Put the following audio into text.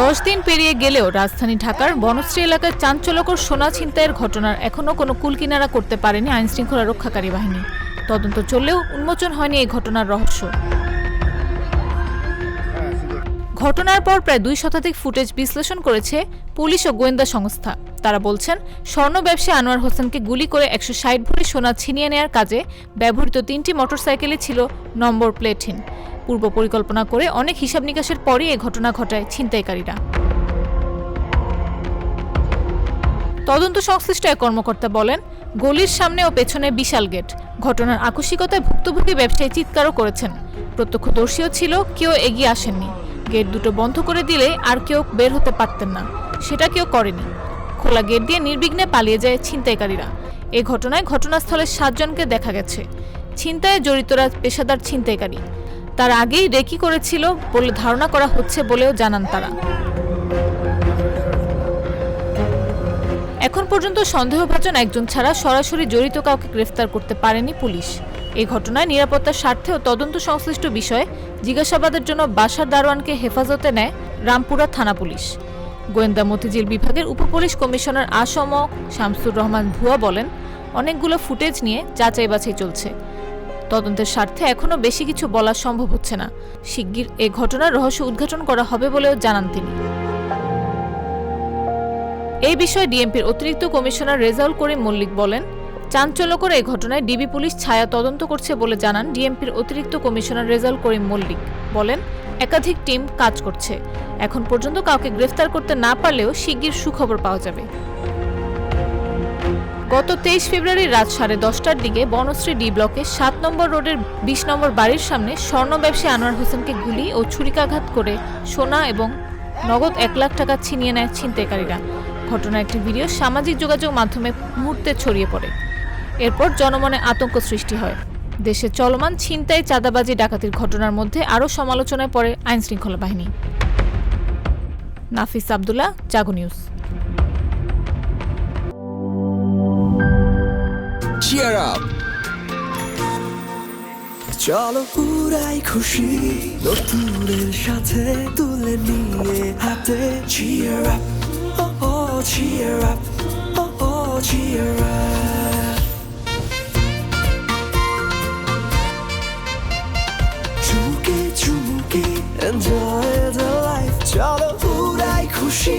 দশ দিন পেরিয়ে গেলেও রাজধানী ঢাকার বনশ্রী এলাকার চাঞ্চল্যকর সোনা ছিনতাইয়ের ঘটনার এখনও কোনো কুলকিনারা করতে পারেনি আইনশৃঙ্খলা রক্ষাকারী বাহিনী। তদন্ত চললেও উন্মোচন হয়নি এই ঘটনার রহস্য। ঘটনার পর প্রায় দুই শতাধিক ফুটেজ বিশ্লেষণ করেছে পুলিশ ও গোয়েন্দা সংস্থা। তারা বলছেন, স্বর্ণ ব্যবসায়ী আনোয়ার হোসেনকে গুলি করে একশো ষাট ভরি সোনা ছিনিয়ে নেয়ার কাজে ব্যবহৃত তিনটি মোটরসাইকেলে ছিল নম্বর প্লেটহীন। পূর্ব পরিকল্পনা করে অনেক হিসাব নিকাশের পরই এ ঘটনা ঘটায় ছিনতাইকারীরা। তদন্ত সংশ্লিষ্ট এক কর্মকর্তা বলেন, গলির সামনে ও পেছনে বিশাল গেট। ঘটনার আকস্মিকতায় ভুক্তভোগী ব্যবসায়ী চিৎকারও করেছেন। প্রত্যক্ষদর্শীও ছিল, কেউ এগিয়ে আসেননি। গেট দুটো বন্ধ করে দিলে আর কেউ বের হতে পারতেন না। সেটা কেউ করেনি। খোলা গেট দিয়ে নির্বিঘ্নে পালিয়ে যায় ছিনতাইকারীরা। এ ঘটনায় ঘটনাস্থলে সাতজনকে দেখা গেছে। ছিনতাইয়ে জড়িতরা পেশাদার ছিনতাইকারী। তার আগেই রেকি করেছিল বলে ধারণা করা হচ্ছে বলেও জানান তারা। এখন পর্যন্ত সন্দেহভাজন একজন ছাড়া সরাসরি জড়িত কাউকে গ্রেফতার করতে পারেনি পুলিশ। এই ঘটনায় নিরাপত্তার স্বার্থে ও তদন্ত সংশ্লিষ্ট বিষয়ে জিজ্ঞাসাবাদের জন্য বাসার দারোয়ানকে হেফাজতে নেয় রামপুরা থানা পুলিশ। গোয়েন্দা মতিঝিল বিভাগের উপপুলিশ কমিশনার আসম শামসুর রহমান ভুয়া বলেন, অনেকগুলো ফুটেজ নিয়ে যাচাই বাছাই চলছে। তদন্তের স্বার্থে এখনও বেশি কিছু বলা সম্ভব হচ্ছে না। শিগগির এ ঘটনার রহস্য উদ্ঘাটন করা হবে বলেও জানান তিনি। এই বিষয়ে ডিএমপির অতিরিক্ত কমিশনার রেজাউল করিম মল্লিক বলেন, চাঞ্চল্যকর এই ঘটনায় ডিবি পুলিশ ছায়া তদন্ত করছে বলে জানান ডিএমপির অতিরিক্ত কমিশনার রেজাউল করিম মল্লিক। বলেন, একাধিক টিম কাজ করছে। এখন পর্যন্ত কাউকে গ্রেফতার করতে না পারলেও শিগগির সুখবর পাওয়া যাবে। গত তেইশ ফেব্রুয়ারি রাত সাড়ে দশটার দিকে বনশ্রী ডি ব্লকে সাত নম্বর রোডের বিশ নম্বর বাড়ির সামনে স্বর্ণ ব্যবসায়ী আনোয়ার হোসেনকে গুলি ও ছুরিকাঘাত করে সোনা এবং নগদ এক লাখ টাকা ছিনিয়ে নেয় ছিনতাইকারীরা। ঘটনার একটি ভিডিও সামাজিক যোগাযোগ মাধ্যমে মুহূর্তে ছড়িয়ে পড়ে। এরপর জনমনে আতঙ্ক সৃষ্টি হয়। দেশে চলমান ছিনতাই, চাঁদাবাজি, ডাকাতির ঘটনার মধ্যে আরও সমালোচনায় পড়ে আইনশৃঙ্খলা বাহিনী। Nafis Abdullah, Jago news. Cheer up চলো পুরাই খুশি নতুনের সাথে তুলে নিয়ে হাতে oh oh cheer up oh oh cheer up চুমুকে enjoy the life চলো পুরাই খুশি